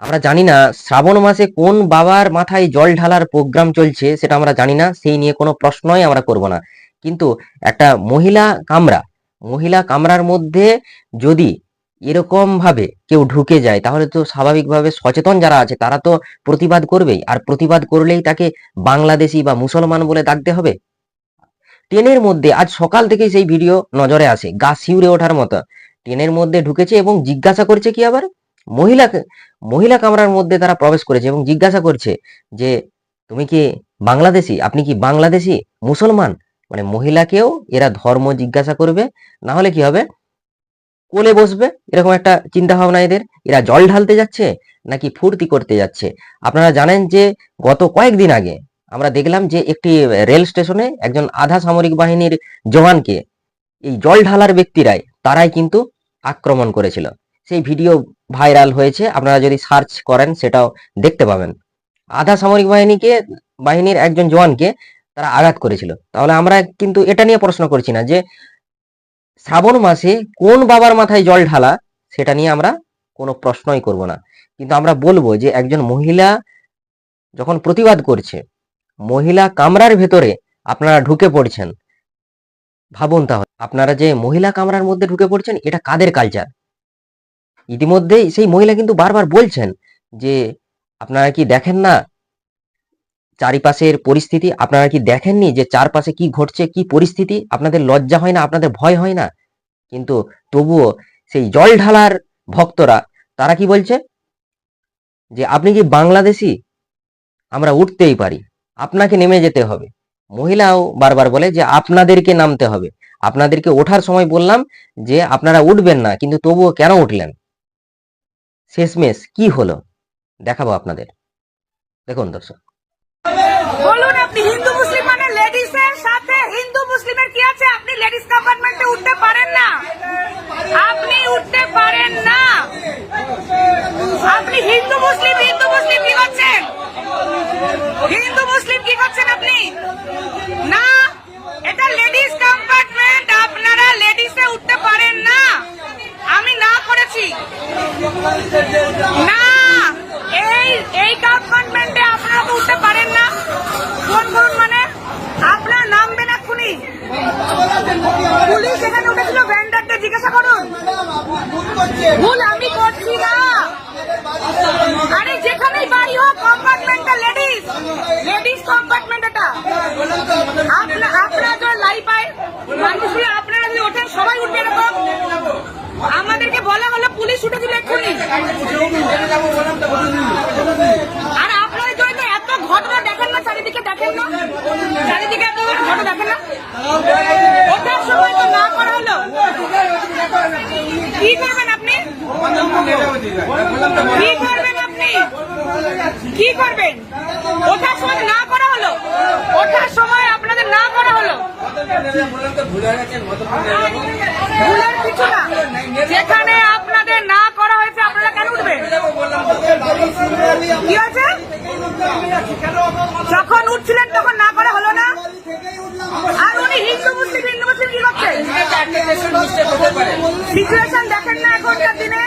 আমরা জানি না শ্রাবণ মাসে কোন বাবার মাথায় জল ঢালার প্রোগ্রাম চলছে, সেটা আমরা জানি না, সেই নিয়ে কোনো প্রশ্নই আমরা করব না। কিন্তু একটা মহিলা কামরা, মহিলা কামরার মধ্যে যদি এরকম ভাবে কেউ ঢুকে যায়, তাহলে তো স্বাভাবিকভাবে সচেতন যারা আছে, তারা তো প্রতিবাদ করবেই। আর প্রতিবাদ করলেই তাকে বাংলাদেশি বা মুসলমান বলে ডাকতে হবে। ট্রেনের মধ্যে, আজ সকাল থেকেই সেই ভিডিও নজরে আসে, গা শিউরে ওঠার মতো। ট্রেনের মধ্যে ঢুকেছে এবং জিজ্ঞাসা করছে কি আবার? মহিলা মহিলা কামরার মধ্যে তারা প্রবেশ করেছে এবং জিজ্ঞাসা করছে যে, তুমি কি বাংলাদেশি? আপনি কি বাংলাদেশি? মুসলমান? মানে মহিলাকেও এরা ধর্ম জিজ্ঞাসা করবে, না হলে কি হবে? কোলে বসবে, এরকম একটা চিন্তা ভাবনা এদের। এরা জল ঢালতে যাচ্ছে, নাকি ফুর্তি করতে যাচ্ছে? আপনারা জানেন যে, গত কয়েকদিন আগে আমরা দেখলাম যে, একটি রেল স্টেশনে একজন আধা সামরিক বাহিনীর জওয়ানকে, এই জল ঢালার ব্যক্তিরাই, তারাই কিন্তু আক্রমণ করেছিল। সেই ভিডিও ভাইরাল হয়েছে, আপনারা যদি সার্চ করেন সেটাও দেখতে পাবেন। আধা সামরিক বাহিনীকে, বাহিনীর একজন জওয়ানকে তারা আঘাত করেছিল। তাহলে আমরা কিন্তু এটা নিয়ে প্রশ্ন করছি না যে শ্রাবণ মাসে কোন বাবার মাথায় জল ঢালা, সেটা নিয়ে আমরা কোনো প্রশ্নই করব না। কিন্তু আমরা বলব যে একজন মহিলা যখন প্রতিবাদ করছে, মহিলা কামরার ভেতরে আপনারা ঢুকে পড়ছেন। ভাবুন তাহলে, আপনারা যে মহিলা কামরার মধ্যে ঢুকে পড়ছেন, এটা কাদের কালচার ইতিমধ্যেই সেই মহিলা কিন্তু বারবার বলছেন যে, আপনারা কি দেখেন না? চারিপাশের পরিস্থিতি আপনারা কি দেখেননি যে চারপাশে কি ঘটছে, কি পরিস্থিতি? আপনাদের লজ্জা হয় না, আপনাদের ভয় হয় না? কিন্তু তবুও সেই জল ঢালার ভক্তরা, তারা কি বলছে? যে, আপনি কি বাংলাদেশি? আমরা উঠতেই পারি। আপনাকে নেমে যেতে হবে। মহিলাও বারবার বলে যে, আপনাদেরকে নামতে হবে। আপনাদেরকে ওঠার সময় বললাম যে, আপনারা উঠবেন না। কিন্তু তবুও কেন উঠলেন? শেষমেশ কি হলো? দেখাবো আপনাদের। দেখুন দর্শক। বলুন, আপনি হিন্দু, মুসলিম মানে সাথে হিন্দু, মুসলিমের কি আছে? আপনি লেডিস উঠতে পারেন না। আপনি উঠতে পারেন না আপনি হিন্দু মুসলিম হিন্দু মুসলিম কি করছেন হিন্দু মুসলিম কি করছেন আপনি না এটা লেডিস কম্পার্টমেন্ট আপনারা লেডিসে উঠতে পারেন না আমি না করেছি না, এই এই কম্পার্টমেন্টে আপনারা তো উঠতে পারেন না। ফোন করুন মানে? আপনার নামবেন এক্ষুনি পুলিশ এখানে উঠেছিল ভ্যান্ডারকে জিজ্ঞাসা করুন। ভুল, আমি করছি না। আরে যেখানেই বাড়ি হোক কম্পার্টমেন্টটা লেডিস লেডিস কম্পার্টমেন্ট এটা আপনার আপনারা তো লাইফ পায় মানুষগুলো আপনারা যদি ওঠেন সবাই উঠবে এরকম আমাদেরকে বলা হলো পুলিশ উঠেছিল এক্ষুনি আর আপনারা তো এত ঘটনা দেখেন না, চারিদিকে দেখেন না? চারিদিকে এত ঘটনা দেখেন না? আপনি? কি করবেন আপনি? সময় না করা হলো? ওঠার সময় আপনাদের না করা হলো? ভুলের কিছু না যেখানে আপনাদের না করা হয়েছে আপনারা কেন উঠবেন কি হয়েছে যখন উঠছিলেন তখন না করা হলো না আর উনি হিন্দু মুসলিম হিন্দু মুসলিম কি করছেন সিচুয়েশন দেখেন না এখনকার দিনে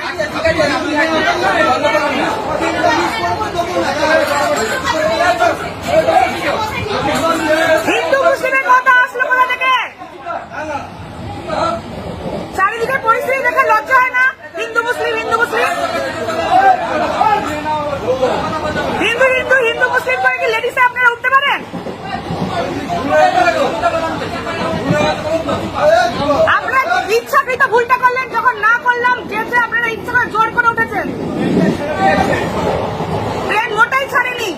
হিন্দু মুসলিমের কথা আসলো কোথা থেকে চারিদিকে পরিস্থিতি দেখে লজ্জা হয় না হিন্দু মুসলিম হিন্দু মুসলিম হিন্দু হিন্দু হিন্দু মুসলিম করে কি লেডিসে আপনারা উঠতে পারেন আপনারা ইচ্ছাকৃত ভুলটা করলেন যখন না করলাম যেতে আপনারা ইচ্ছা করে জোর করে উঠেছেন ট্রেন মোটাই ছাড়েনি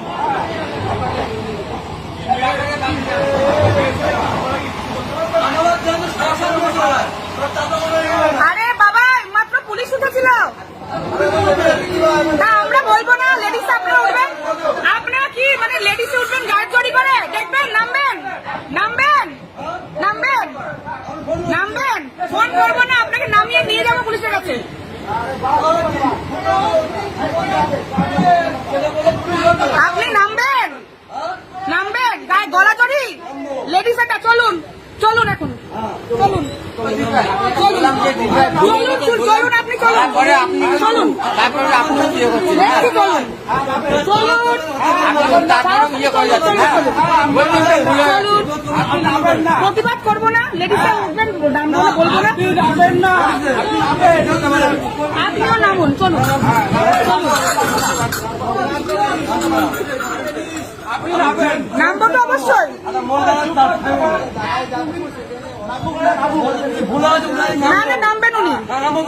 আরে বাবা মাত্র পুলিশ উঠেছিল মানে নামবেন? ফোন করব না, আপনাকে নামিয়ে নিয়ে যাব পুলিশের কাছে। আপনি নামবেন? নামবেন? গায়ে গলা চড়ি লেডিস একটা, চলুন। চলুন এখন। চলুন। চলুন। চলুন চলুন আপনি চলুন। তারপরে আপনি চলুন। তারপরে আপনি বিয়ে করছেন। দেখছি চলুন। চলুন। প্রতিবাদ করব না উঠবেন বলব না। আপনিও নামুন চলুন। নামবো তো অবশ্যই। না না নামবেন উনি। নামুন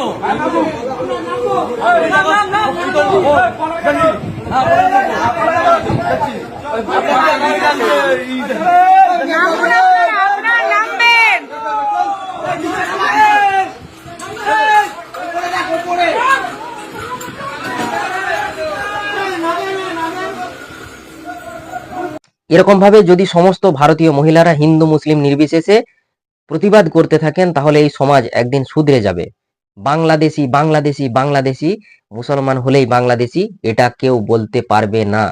এরকম ভাবে যদি সমস্ত ভারতীয় মহিলারা হিন্দু, মুসলিম নির্বিশেষে প্রতিবাদ করতে থাকেন, তাহলে এই সমাজ একদিন সুধরে যাবে। বাংলাদেশি বাংলাদেশি বাংলাদেশি, মুসলমান হলেই বাংলাদেশি, এটা কেউ বলতে পারবে না।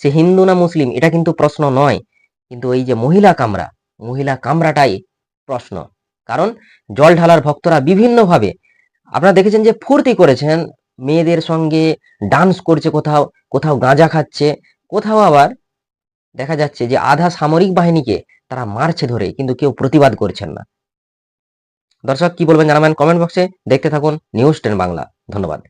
সে হিন্দু না মুসলিম, এটা কিন্তু প্রশ্ন নয়। কিন্তু এই যে মহিলা কামরা, মহিলা কামরাটাই প্রশ্ন। কারণ জল ঢালার ভক্তরা বিভিন্নভাবে, আপনারা দেখেছেন যে ফুর্তি করেছেন, মেয়েদের সঙ্গে ডান্স করছে কোথাও কোথাও গাঁজা খাচ্ছে, কোথাও আবার দেখা যাচ্ছে যে আধা সামরিক বাহিনীকে তারা মারছে ধরে, কিন্তু কেউ প্রতিবাদ করছেন না। দর্শক, কি বলবেন জানাবেন কমেন্ট বক্সে। দেখতে থাকুন নিউজ টেন বাংলা। ধন্যবাদ।